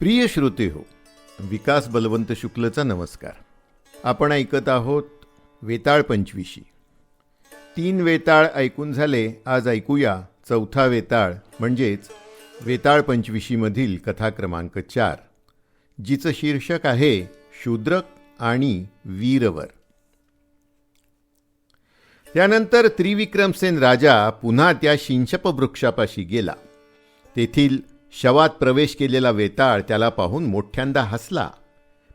प्रिय श्रोते हो विकास बलवंत शुक्लचा नमस्कार. आपण ऐकत आहोत वेताळ पंचवीशी. तीन वेताळ ऐकून झाले आज ऐकूया चौथा वेताळ म्हणजेच वेताळ पंचवीशीमधील कथा क्रमांक चार जिचं शीर्षक आहे शूद्रक आणि वीरवर. त्यानंतर त्रिविक्रमसेन राजा पुन्हा त्या शिंशप वृक्षापाशी गेला. तेथील शवात प्रवेश केलेला वेताळ त्याला पाहून मोठ्यांदा हसला.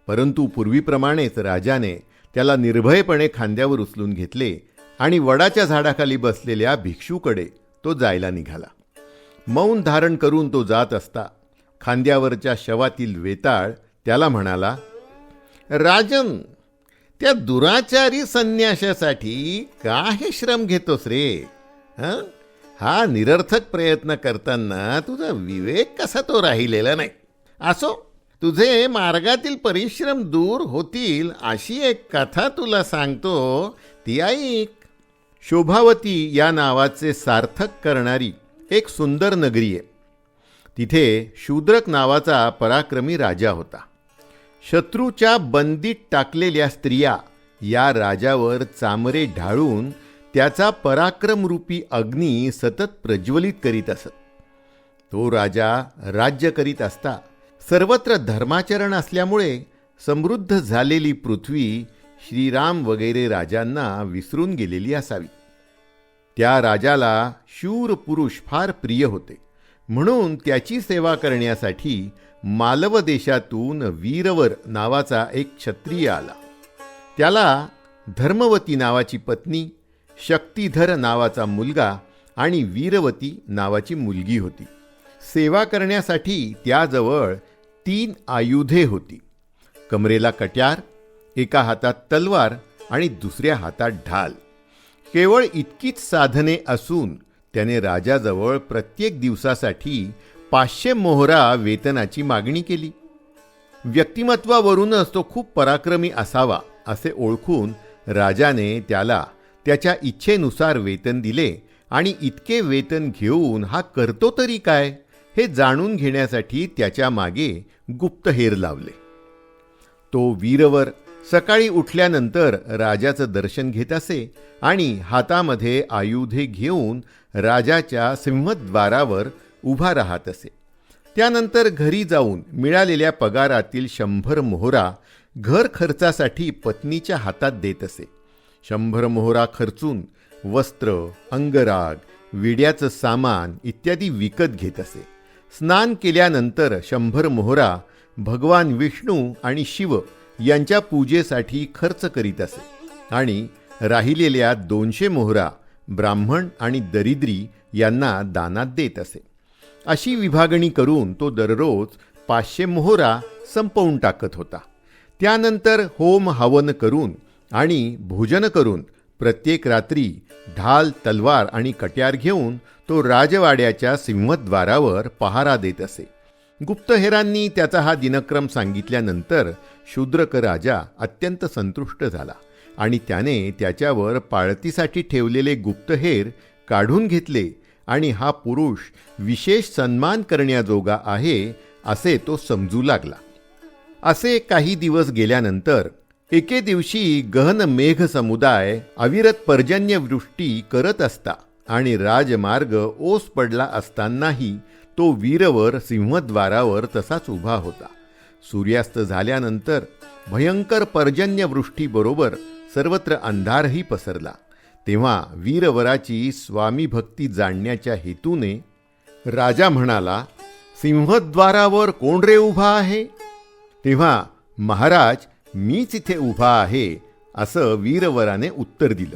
परंतु पूर्वीप्रमाणेच राजाने त्याला निर्भयपणे खांद्यावर उचलून घेतले आणि वडाच्या झाडाखाली बसलेल्या भिक्षूकडे तो जायला निघाला. मौन धारण करून तो जात असता. खांद्यावरच्या शवातील वेताळ त्याला म्हणाला राजन त्या दुराचारी संन्याशासाठी का हे श्रम घेतोस रे? हं? हा निरर्थक प्रयत्न करताना तुझा विवेक कसा तो राहिलेला नाही? असो तुझे मार्गातील परिश्रम दूर होतील अशी एक कथा तुला सांगतो. ती ऐक. शोभावती या नावाचे सार्थक करणारी एक सुंदर नगरी आहे. तिथे शूद्रक नावाचा पराक्रमी राजा होता. शत्रूच्या बंदीत टाकलेल्या स्त्रिया या राजावर चामरे ढाळून त्याचा पराक्रमरूपी अग्नी सतत प्रज्वलित करीत असत. तो राजा राज्य करीत असता. सर्वत्र धर्माचरण असल्यामुळे समृद्ध झालेली पृथ्वी श्रीराम वगैरे राजांना विसरून गेलेली असावी. त्या राजाला शूर पुरुष फार प्रिय होते. म्हणून त्याची सेवा करण्यासाठी मालव देशातून वीरवर नावाचा एक क्षत्रिय आला. त्याला धर्मवती नावाची पत्नी शक्तिधर नावाचा मुलगा आणि वीरवती नावाची मुलगी होती. सेवा करण्यासाठी त्याजवळ तीन आयुधे होती. कमरेला कट्यार एका हातात तलवार आणि दुसऱ्या हातात ढाल. केवळ इतकीच साधने असून त्याने राजाजवळ प्रत्येक दिवसासाठी पाचशे मोहरा वेतनाची मागणी केली. व्यक्तिमत्वावरूनच तो खूप पराक्रमी असावा असे ओळखून राजाने त्याला त्याच्या इच्छेनुसार वेतन दिले आणि इतके वेतन घेऊन हा करतो तरी काय हे जाणून घेण्यासाठी त्याच्यामागे गुप्तहेर लावले. तो वीरवर सकाळी उठल्यानंतर राजाचं दर्शन घेत असे आणि हातामध्ये आयुधे घेऊन राजाच्या सिंहद्वारावर उभा राहत असे. त्यानंतर घरी जाऊन मिळालेल्या पगारातील शंभर मोहरा घर खर्चासाठी पत्नीच्या हातात देत असे. शंभर मोहरा खर्चून वस्त्र अंगराग विड्याचं सामान इत्यादी विकत घेत असे. स्नान केल्यानंतर शंभर मोहरा भगवान विष्णू आणि शिव यांच्या पूजेसाठी खर्च करीत असे. आणि राहिलेल्या दोनशे मोहरा ब्राह्मण आणि दरिद्री यांना दानात देत असे. अशी विभागणी करून तो दररोज पाचशे मोहरा संपवून टाकत होता. त्यानंतर होम हवन करून आणि भोजन करून प्रत्येक रात्री ढाल तलवार आणि कट्यार घेऊन तो राजवाड्याच्या सिंहद्वारावर पहारा देत असे. गुप्तहेरांनी त्याचा हा दिनक्रम सांगितल्यानंतर शूद्रक राजा अत्यंत संतुष्ट झाला आणि त्याने त्याच्यावर पाळतीसाठी ठेवलेले गुप्तहेर काढून घेतले आणि हा पुरुष विशेष सन्मान करण्याजोगा आहे असे तो समजू लागला. असे काही दिवस गेल्यानंतर एके दिवशी गहन मेघ समुदाय अविरत पर्जन्यवृष्टी करत असता आणि राजमार्ग ओस पडला असतानाही तो वीरवर सिंहद्वारावर तसाच उभा होता. सूर्यास्त झाल्यानंतर भयंकर पर्जन्यवृष्टीबरोबर सर्वत्र अंधारही पसरला. तेव्हा वीरवराची स्वामीभक्ती जाणण्याच्या हेतूने राजा म्हणाला सिंहद्वारावर कोण रे उभा आहे? तेव्हा महाराज मीच इथे उभा आहे असं वीरवराने उत्तर दिलं.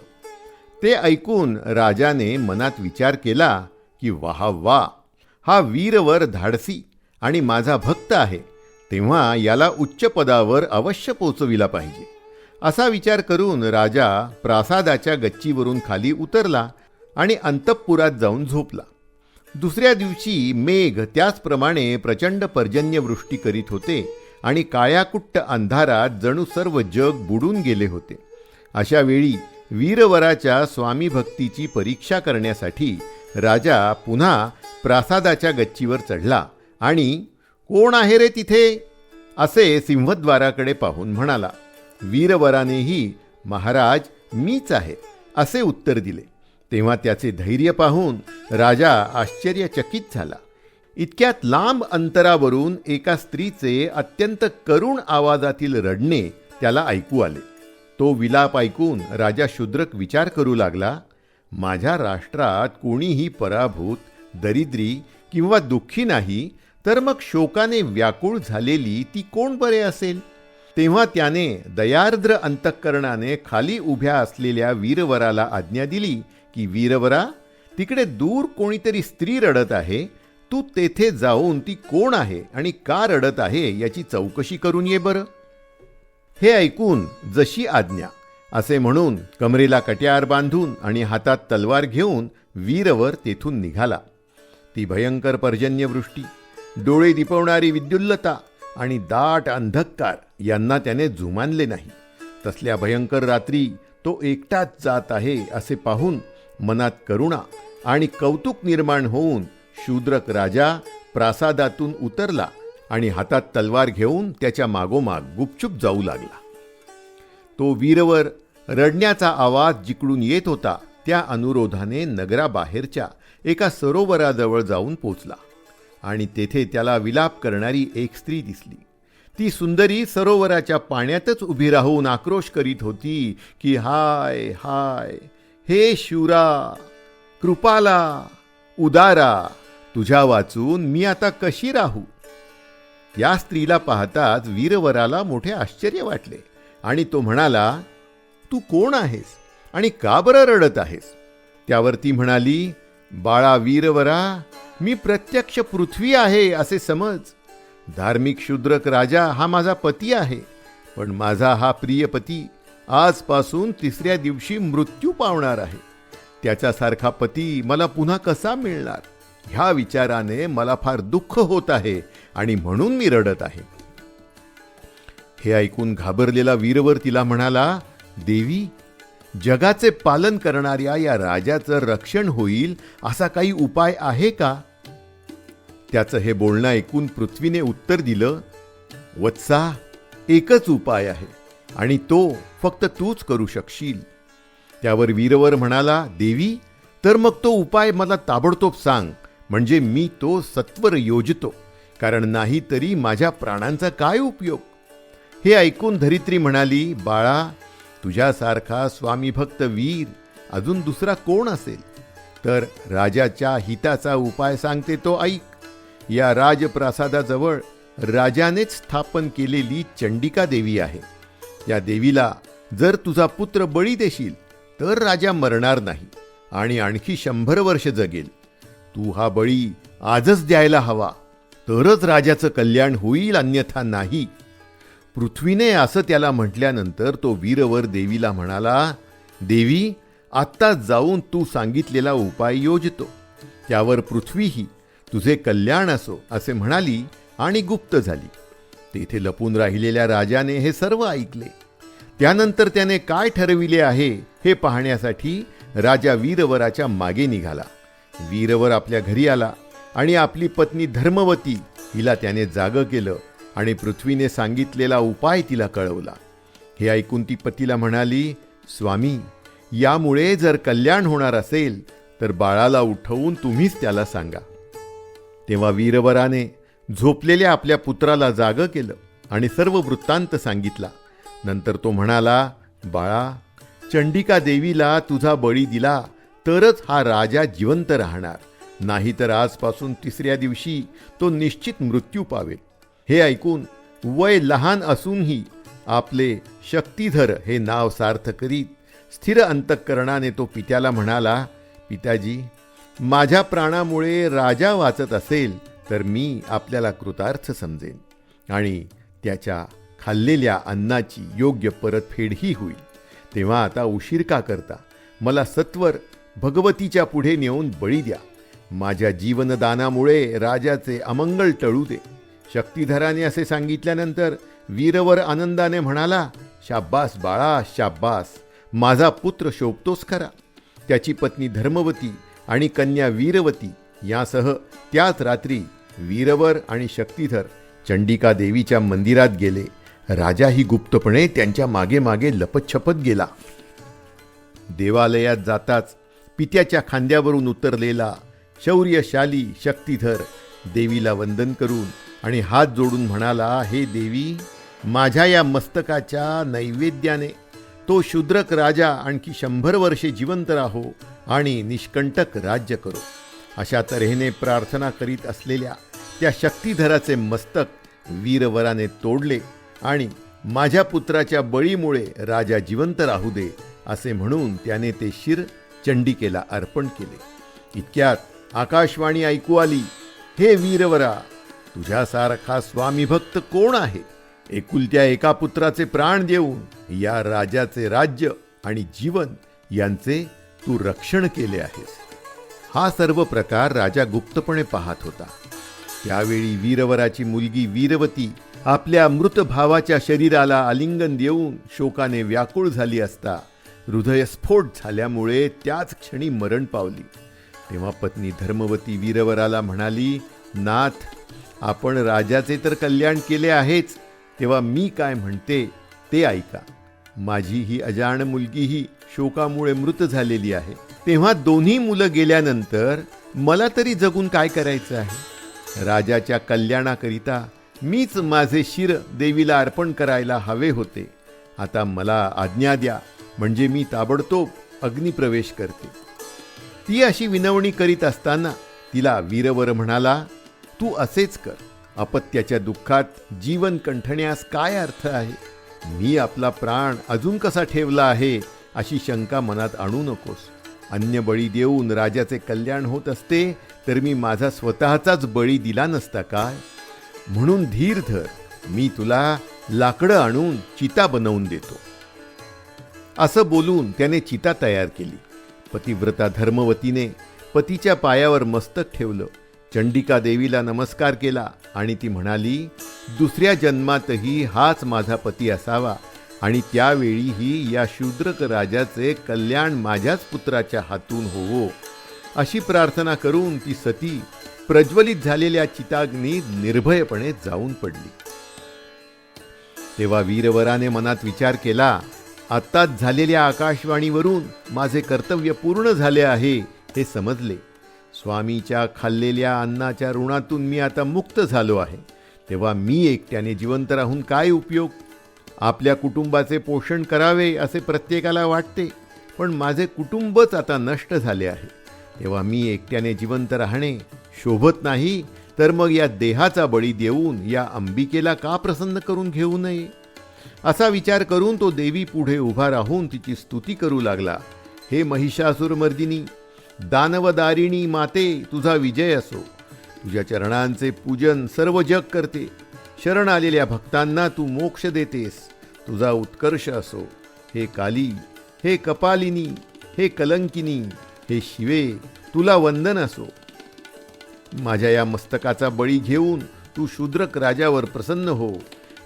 ते ऐकून राजाने मनात विचार केला की वाह वा हा वीरवर धाडसी आणि माझा भक्त आहे तेव्हा याला उच्च पदावर अवश्य पोचविला पाहिजे. असा विचार करून राजा प्रासादाच्या गच्चीवरून खाली उतरला आणि अंतःपुरात जाऊन झोपला. दुसऱ्या दिवशी मेघ त्याचप्रमाणे प्रचंड पर्जन्यवृष्टी करीत होते आणि काळ्याकुट्ट अंधारात जणू सर्व जग बुडून गेले होते. अशा वेळी वीरवराच्या स्वामी भक्तीची परीक्षा करण्यासाठी राजा पुन्हा प्रासादाच्या गच्चीवर चढला आणि कोण आहे रे तिथे? असे सिंहद्वाराकडे पाहून म्हणाला वीरवरानेही महाराज मीच आहे असे उत्तर दिले. तेव्हा त्याचे धैर्य पाहून राजा आश्चर्यचकित झाला. इतक्यात लांब अंतरावरून एका स्त्रीचे अत्यंत करुण आवाजातील रडणे त्याला ऐकू आले. तो विलाप ऐकून राजा शूद्रक विचार करू लागला माझ्या राष्ट्रात कोणीही पराभूत दरिद्री किंवा दुःखी नाही तर मग शोकाने व्याकुळ झालेली ती कोण बरे असेल? तेव्हा त्याने दयार्द्र अंतःकरणाने खाली उभ्या असलेल्या वीरवराला आज्ञा दिली की वीरवरा तिकडे दूर कोणीतरी स्त्री रडत आहे तू तेथे जाऊन ती कोण आहे आणि का रडत आहे याची चौकशी करून ये बरं. हे ऐकून जशी आज्ञा असे म्हणून कमरेला कट्यार बांधून आणि हातात तलवार घेऊन वीरवर तेथून निघाला. ती भयंकर पर्जन्यवृष्टी डोळे दिपवणारी विद्युल्लता आणि दाट अंधकार यांना त्याने जुमानले नाही. तसल्या भयंकर रात्री तो एकटाच जात आहे असे पाहून मनात करुणा आणि कौतुक निर्माण होऊन शूद्रक राजा प्रासादातून उतरला आणि हातात तलवार घेऊन त्याच्या मागोमाग गुपचूप जाऊ लागला. तो वीरवर रडण्याचा आवाज जिकडून येत होता त्या अनुरोधाने नगराबाहेरच्या एका सरोवराजवळ जाऊन पोचला आणि तेथे त्याला विलाप करणारी एक स्त्री दिसली. ती सुंदरी सरोवराच्या पाण्यातच उभी राहून आक्रोश करीत होती की हाय हाय हे शिवरा कृपाला उदारा तुझ्या वाचून मी आता कशी राहू? या स्त्रीला पाहताच वीरवराला मोठे आश्चर्य वाटले आणि तो म्हणाला तू कोण आहेस आणि का बरं रडत आहेस? त्यावर ती म्हणाली बाळा वीरवरा मी प्रत्यक्ष पृथ्वी आहे असे समज. धार्मिक शूद्रक राजा हा माझा पती आहे पण माझा हा प्रिय पती आजपासून तिसऱ्या दिवशी मृत्यू पावणार आहे. त्याच्यासारखा पती मला पुन्हा कसा मिळणार? ह्या विचाराने मला फार दुःख होत आहे आणि म्हणून मी रडत आहे. हे ऐकून घाबरलेला वीरवर तिला म्हणाला देवी जगाचे पालन करणाऱ्या या राजाचं रक्षण होईल असा काही उपाय आहे का? त्याचं हे बोलणं ऐकून पृथ्वीने उत्तर दिलं वत्सा एकच उपाय आहे आणि तो फक्त तूच करू शकशील. त्यावर वीरवर म्हणाला देवी तर मग तो उपाय मला ताबडतोब सांग. म्हणजे मी तो सत्वर योजतो कारण नाही तरी माझ्या प्राणांचा काय उपयोग? हे ऐकून धरित्री म्हणाली बाळा तुझ्यासारखा स्वामीभक्त वीर अजून दुसरा कोण असेल? तर राजाच्या हिताचा उपाय सांगते तो ऐक. या राजप्रासादाजवळ राजानेच स्थापन केलेली चंडिका देवी आहे. या देवीला जर तुझा पुत्र बळी देशील तर राजा मरणार नाही आणि आणखी शंभर वर्ष जगेल. तू हा बळी आजच द्यायला हवा. तरच राजाचं कल्याण होईल अन्यथा नाही. पृथ्वीने असं त्याला म्हटल्यानंतर तो वीरवर देवीला म्हणाला देवी आत्ता जाऊन तू सांगितलेला उपाय योजतो. त्यावर पृथ्वीही तुझे कल्याण असो असे म्हणाली आणि गुप्त झाली. तेथे लपून राहिलेल्या राजाने हे सर्व ऐकले. त्यानंतर त्याने काय ठरविले आहे हे पाहण्यासाठी राजा वीरवराच्या मागे निघाला. वीरवर आपल्या घरी आला आणि आपली पत्नी धर्मवती हिला त्याने जाग केलं आणि पृथ्वीने सांगितलेला उपाय तिला कळवला. हे ऐकून ती पतीला म्हणाली स्वामी यामुळे जर कल्याण होणार असेल तर बाळाला उठवून तुम्हीच त्याला सांगा. तेव्हा वीरवराने झोपलेल्या आपल्या पुत्राला जाग केलं आणि सर्व वृत्तांत सांगितला. नंतर तो म्हणाला बाळा चंडिका देवीला तुझा बळी दिला. तरच हा राजा जिवंत राहणार. नाहीतर आजपासून तिसऱ्या दिवशी तो निश्चित मृत्यू पावेल. हे ऐकून वय लहान असूनही आपले शक्तिधर हे नाव सार्थ करीत स्थिर अंतःकरणाने तो पित्याला म्हणाला पिताजी माझ्या प्राणामुळे राजा वाचत असेल तर मी आपल्याला कृतार्थ समजेन आणि त्याच्या खाल्लेल्या अन्नाची योग्य परतफेडही होईल. तेव्हा आता उशीर का करता? मला सत्वर भगवतीच्या पुढे नेऊन बळी द्या. माझ्या जीवनदानामुळे राजाचे अमंगल टळू दे. शक्तिधराने असे सांगितल्यानंतर वीरवर आनंदाने म्हणाला शाब्बास बाळा शाब्बास माझा पुत्र शोभतोस खरा. त्याची पत्नी धर्मवती आणि कन्या वीरवती यासह त्याच रात्री वीरवर आणि शक्तिधर चंडिका देवीच्या मंदिरात गेले. राजाही गुप्तपणे त्यांच्या मागे मागे लपतछपत गेला. देवालयात जाताच पित्याच्या खांद्यावरून उतरलेला शौर्यशाली शक्तिधर देवीला वंदन करून आणि हात जोडून म्हणाला हे देवी माझ्या या मस्तकाच्या नैवेद्याने तो शूद्रक राजा आणखी शंभर वर्षे जिवंत राहो आणि निष्कंटक राज्य करो. अशा तऱ्हेने प्रार्थना करीत असलेल्या त्या शक्तिधराचे मस्तक वीरवराने तोडले आणि माझ्या पुत्राच्या बळीमुळे राजा जिवंत राहू दे असे म्हणून त्याने ते शिर चंडिकेला अर्पण केले. इतक्यात आकाशवाणी ऐकू आली हे वीरवरा तुझ्यासारखा स्वामीभक्त कोण आहे? एकुलत्या एका पुत्राचे प्राण देऊन या राजाचे राज्य आणि जीवन यांचे तू रक्षण केले आहेस. हा सर्व प्रकार राजा गुप्तपणे पाहत होता. त्यावेळी वीरवराची मुलगी वीरवती आपल्या मृत भावाच्या शरीराला आलिंगन देऊन शोकाने व्याकुळ झाली असता हृदयस्फोट झाल्यामुळे त्याच क्षणी मरण पावली. तेव्हा पत्नी धर्मवती वीरवराला म्हणाली नाथ आपण राजाचे तर कल्याण केले आहेच तेव्हा मी काय म्हणते ते ऐका. माझी ही अजाण मुलगीही शोकामुळे मृत झालेली आहे. तेव्हा दोन्ही मुलं गेल्यानंतर मला तरी जगून काय करायचं आहे? राजाच्या कल्याणाकरिता मीच माझे शिर देवीला अर्पण करायला हवे होते. आता मला आज्ञा द्या म्हणजे मी ताबडतोब अग्निप्रवेश करते. ती अशी विनवणी करीत असताना तिला वीरवर म्हणाला तू असेच कर. अपत्याच्या दुःखात जीवन कंठण्यास काय अर्थ आहे? मी आपला प्राण अजून कसा ठेवला आहे अशी शंका मनात आणू नकोस. अन्य बळी देऊन राजाचे कल्याण होत असते तर मी माझा स्वतःचाच बळी दिला नसता काय? म्हणून धीर धर. मी तुला लाकडं आणून चिता बनवून देतो. असं बोलून त्याने चिता तयार केली. पतिव्रता धर्मवतीने पतीच्या पायावर मस्तक ठेवलं. चंडिका देवीला नमस्कार केला आणि ती म्हणाली दुसऱ्या जन्मातही हाच माझा पती असावा आणि त्यावेळीही या शूद्रक राजाचे कल्याण माझ्याच पुत्राच्या हातून होवो. अशी प्रार्थना करून ती सती प्रज्वलित झालेल्या चिताग्नीत निर्भयपणे जाऊन पडली. तेव्हा वीरवराने मनात विचार केला आत्ताच झालेल्या आकाशवाणीवरून माझे कर्तव्य पूर्ण झाले आहे हे समजले. स्वामीच्या खाल्लेल्या अन्नाच्या ऋणातून मी आता मुक्त झालो आहे. तेव्हा मी एकट्याने जिवंत राहून काय उपयोग? आपल्या कुटुंबाचे पोषण करावे असे प्रत्येकाला वाटते पण माझे कुटुंबच आता नष्ट झाले आहे. तेव्हा मी एकट्याने जिवंत राहणे शोभत नाही तर मग या देहाचा बळी देऊन या अंबिकेला का प्रसन्न करून घेऊ नये? असा विचार करून तो देवी पुढे उभा राहून तिची स्तुती करू लागला. हे महिषासुरमर्दिनी दानवदारिणी माते तुझा विजय असो. तुझ्या चरणांचे पूजन सर्व जग करते. शरण आलेल्या भक्तांना तू मोक्ष देतेस. तुझा उत्कर्ष असो. हे काली हे कपालिनी हे कलंकिनी हे शिवे तुला वंदन असो. माझ्या या मस्तकाचा बळी घेऊन तू शूद्रक राजावर प्रसन्न हो.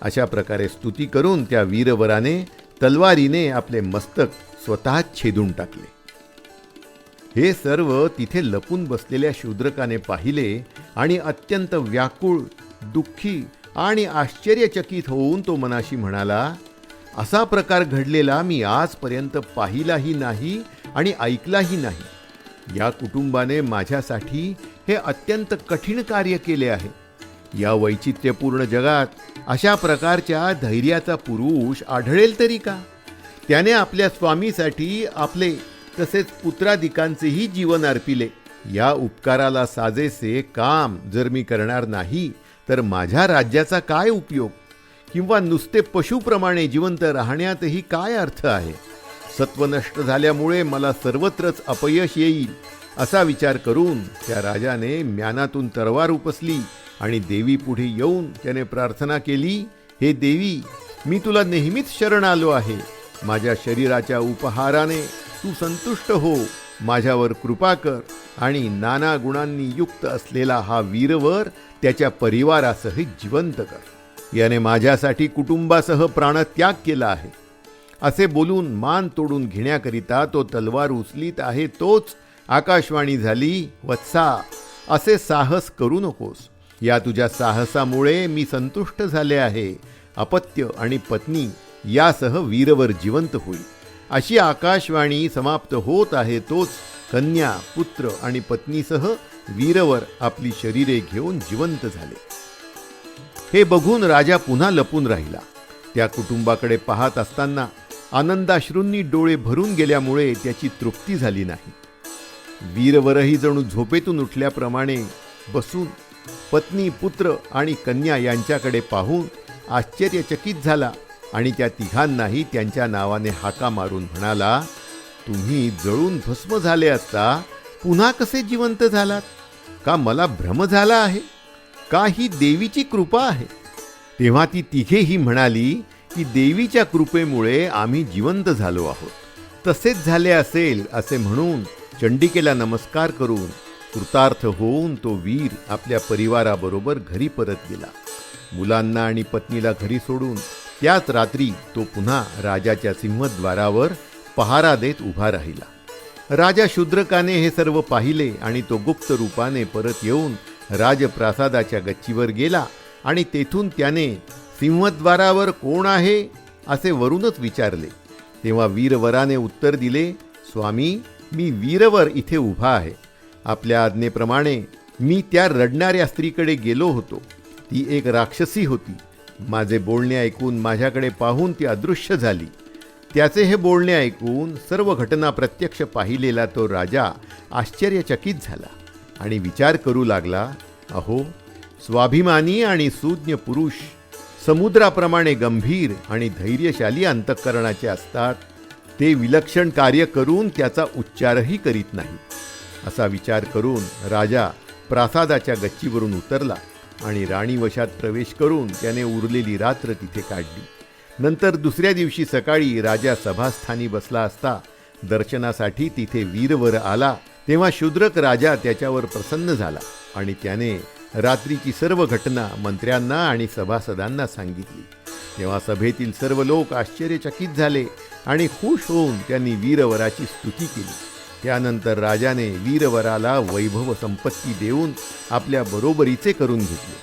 अशा प्रकारे स्तुती करून त्या वीरवराने तलवारीने आपले मस्तक स्वतः छेदून टाकले. हे सर्व तिथे लपून बसलेल्या शूद्रकाने पाहिले आणि अत्यंत व्याकुळ दुःखी आणि आश्चर्यचकित होऊन तो मनाशी म्हणाला असा प्रकार घडलेला मी आजपर्यंत पाहिलाही नाही आणि ऐकलाही नाही. या कुटुंबाने माझ्यासाठी हे अत्यंत कठीण कार्य केले आहे. या वैचित्र्यपूर्ण जगात अशा प्रकारच्या धैर्याचा पुरुष आढळेल तरी का? त्याने आपल्या स्वामीसाठी आपले तसेच पुत्राधिकांचेही जीवन अर्पिले. या उपकाराला साजेसे काम जर मी करणार नाही तर माझ्या राज्याचा काय उपयोग? किंवा नुसते पशुप्रमाणे जिवंत राहण्यातही काय अर्थ आहे? सत्व नष्ट झाल्यामुळे मला सर्वत्रच अपयश येईल असा विचार करून त्या राजाने म्यानातून तरवार उपसली. आणि देवी पुढे येऊन त्याने प्रार्थना केली हे देवी मी तुला नेहमीच शरण आलो आहे. माझ्या शरीराच्या उपहाराने तू संतुष्ट हो. माझ्यावर कृपा कर. आणि नाना गुणांनी युक्त असलेला हा वीरवर त्याच्या परिवारासहित जिवंत कर. याने माझ्यासाठी कुटुंबासह प्राणत्याग केला आहे. असे बोलून मान तोडून घेण्याकरिता तो तलवार उचलीत आहे तोच आकाशवाणी झाली वत्सा असे साहस करू नकोस. या तुझ्या साहसामुळे मी संतुष्ट झाले आहे. अपत्य आणि पत्नी यासह वीरवर जिवंत होईल. अशी आकाशवाणी समाप्त होत आहे तोच कन्या पुत्र आणि पत्नीसह वीरवर आपली शरीरे घेऊन जिवंत झाले. हे बघून राजा पुन्हा लपून राहिला. त्या कुटुंबाकडे पाहत असताना आनंदाश्रूंनी डोळे भरून गेल्यामुळे त्याची तृप्ती झाली नाही. वीरवरही जणू झोपेतून उठल्याप्रमाणे बसून पत्नी पुत्र आणि कन्या यांच्याकडे पाहून आश्चर्यचकित झाला आणि त्या तिघांनाही त्यांच्या नावाने हाका मारून म्हणाला तुम्ही जळून भस्म झाले असता पुन्हा कसे जिवंत झालात? का मला भ्रम झाला आहे? का ही देवीची कृपा आहे? तेव्हा ती तिघेही म्हणाली की देवीच्या कृपेमुळे आम्ही जिवंत झालो आहोत. तसेच झाले असेल असे म्हणून चंडिकेला नमस्कार करून कृतार्थ होऊन तो वीर आपल्या परिवाराबरोबर घरी परत गेला. मुलांना आणि पत्नीला घरी सोडून त्याच रात्री तो पुन्हा राजाच्या सिंहद्वारावर पहारा देत उभा राहिला. राजा शूद्रकाने हे सर्व पाहिले आणि तो गुप्त रूपाने परत येऊन राजप्रासादाच्या गच्चीवर गेला आणि तेथून त्याने सिंहद्वारावर कोण आहे असे वरूनच विचारले. तेव्हा वीरवराने उत्तर दिले स्वामी मी वीरवर इथे उभा आहे. आपल्या आज्ञेप्रमाणे मी त्या रडणाऱ्या स्त्रीकडे गेलो होतो. ती एक राक्षसी होती. माझे बोलणे ऐकून माझ्याकडे पाहून ती अदृश्य झाली. त्याचे हे बोलणे ऐकून सर्व घटना प्रत्यक्ष पाहिलेला तो राजा आश्चर्यचकित झाला आणि विचार करू लागला अहो स्वाभिमानी आणि सुज्ञ पुरुष समुद्राप्रमाणे गंभीर आणि धैर्यशाली अंतःकरणाचे असतात. ते विलक्षण कार्य करून त्याचा उच्चारही करीत नाही असा विचार करून राजा प्रासादाच्या गच्चीवरून उतरला आणि राणीवशात प्रवेश करून त्याने उरलेली रात्र तिथे काढली. नंतर दुसऱ्या दिवशी सकाळी राजा सभास्थानी बसला असता दर्शनासाठी तिथे वीरवर आला तेव्हा शूद्रक राजा त्याच्यावर प्रसन्न झाला आणि त्याने रात्रीची सर्व घटना मंत्र्यांना आणि सभासदांना सांगितली. तेव्हा सभेतील सर्व लोक आश्चर्यचकित झाले आणि खुश होऊन त्यांनी वीरवराची स्तुती केली. त्यानंतर राजाने वीरवराला वैभव संपत्ती देऊन आपल्या बरोबरीचे करून घेतले.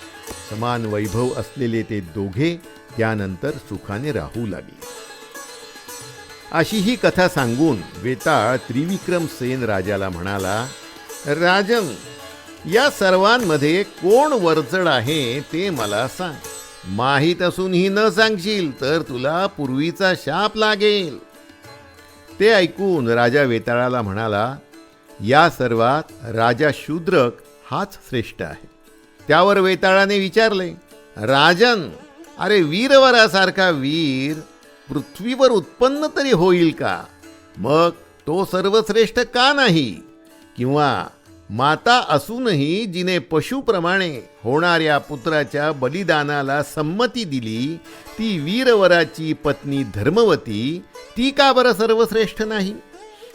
समान वैभव असलेले ते दोघे त्यानंतर सुखाने राहू लागले. अशी ही कथा सांगून वेताळ त्रिविक्रम सेन राजाला म्हणाला राजन या सर्वांमध्ये कोण वरचड आहे ते मला सांग. माहीत असूनही न सांगशील तर तुला पूर्वीचा शाप लागेल. ते ऐकून राजा वेताळाला म्हणाला या सर्वात राजा शूद्रक हाच श्रेष्ठ आहे. त्यावर वेताळाने विचारले राजन अरे वीरवरासारखा वीर पृथ्वीवर उत्पन्न तरी होईल का? मग तो सर्वश्रेष्ठ का नाही? किंवा माता असूनही जिने पशुप्रमाणे होणाऱ्या पुत्राच्या बलिदानाला संमती दिली ती वीरवराची पत्नी धर्मवती ती का बरं सर्वश्रेष्ठ नाही?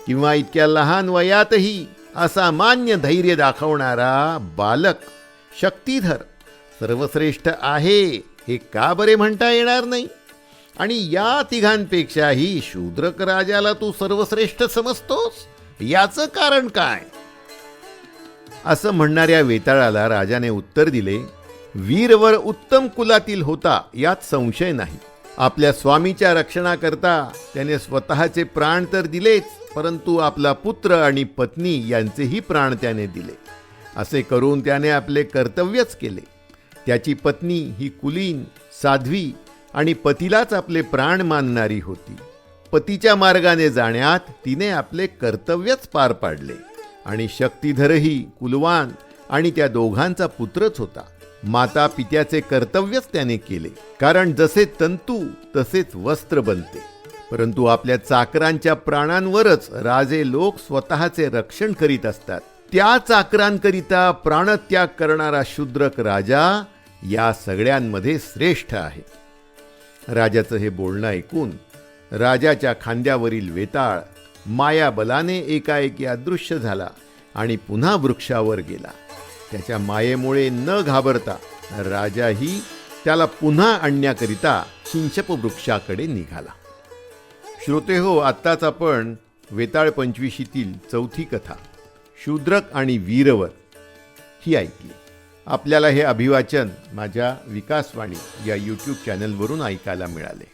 किंवा इतक्या लहान वयातही असामान्य धैर्य दाखवणारा बालक शक्तीधर सर्वश्रेष्ठ आहे हे का बरे म्हणता येणार नाही? आणि या तिघांपेक्षाही शूद्रक राजाला तू सर्वश्रेष्ठ समजतोस? याचं कारण काय? असं म्हणणाऱ्या वेताळाला राजाने उत्तर दिले वीरवर उत्तम कुलातील होता यात संशय नाही. आपल्या स्वामीच्या रक्षणाकरता त्याने स्वतःचे प्राण तर दिलेच परंतु आपला पुत्र आणि पत्नी यांचेही प्राण त्याने दिले. असे करून त्याने आपले कर्तव्यच केले. त्याची पत्नी ही कुलीन साध्वी आणि पतीलाच आपले प्राण मानणारी होती. पतीच्या मार्गाने जाण्यात तिने आपले कर्तव्यच पार पाडले. आणि शक्तीधरही कुलवान आणि त्या दोघांचा पुत्रच होता. माता पित्याचे कर्तव्यच त्याने केले. कारण जसे तंतू तसेच वस्त्र बनते. परंतु आपल्या चाकरांच्या प्राणांवरच राजे लोक स्वतःचे रक्षण करीत असतात. त्या चाकरांकरिता प्राणत्याग करणारा शूद्रक राजा या सगळ्यांमध्ये श्रेष्ठ आहे. राजाचं हे बोलणं ऐकून राजाच्या खांद्यावरील वेताळ मायाबलाने एकाएकी अदृश्य झाला आणि पुन्हा वृक्षावर गेला. त्याच्या मायेमुळे न घाबरता राजाही त्याला पुन्हा आणण्याकरिता शिंचप वृक्षाकडे निघाला. श्रोते हो आत्ताच आपण वेताळ पंचवीशीतील चौथी कथा शूद्रक आणि वीरवर ही ऐकली. आपल्याला हे अभिवाचन माझ्या विकासवाणी या यूट्यूब चॅनलवरून ऐकायला मिळाले.